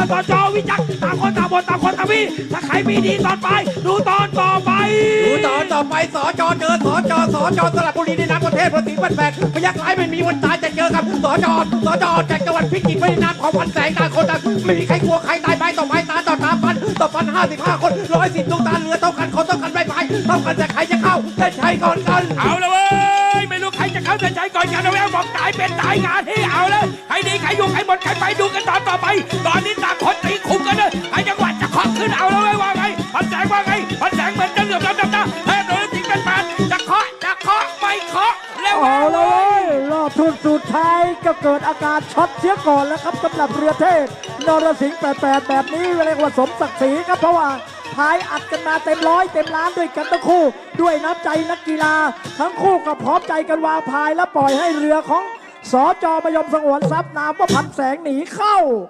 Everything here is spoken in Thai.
รือต่อจอวิจักษ์ต่างคนต่างบทต่างคนต่างพี่ถ้าใครมีดีตอนไป ดูตอนต่อไป ดูตอนต่อไปสอจอเจอสอจอสอจอสระบุรีในน้ำประเทศประสิทธิ์บันแปลกพยักร้ายไม่มีวันตายจะเจอกับสอจอสอจอจากจังหวัดพิจิตรไม่ได้นามของวันแสงต่างคนต่างไม่มีใครกลัวใครตายไปต่อไปตาต่อตาฟันต่อฟันห้าสิบห้าคนร้อยสิบดวงตาเรือเท่ากันคนเท่ากันไม่ไปเท่ากันแต่ใครจะเข้าแต่ใช้ก่อนกันเอาละเว้ยไม่รู้ใครจะเข้าเส้นชัยก่อนกันเอาแล้วบอกตายเป็นตายงานที่เอาเลยใครดีใครอยู่ใครหมดใครไปดูกันตอนต่อไป ตอนนี้ รอบทุนสุดท้ายก็เกิดอาการช็อตเสียก่อนแล้วครับสำหรับเรือเทพนรสิงห์88แบบนี้เรียกว่าสมศักดิ์ศรีครับเพราะว่าพายอัดกันมาเต็มร้อยเต็มล้านด้วยกันทั้งคู่ ด้วยน้ำใจนักกีฬา ทั้งคู่ก็พร้อมใจกันวางพายและปล่อยให้เรือของสอจอมยมสงวนทรัพย์นามว่าพันแสงหนีเข้า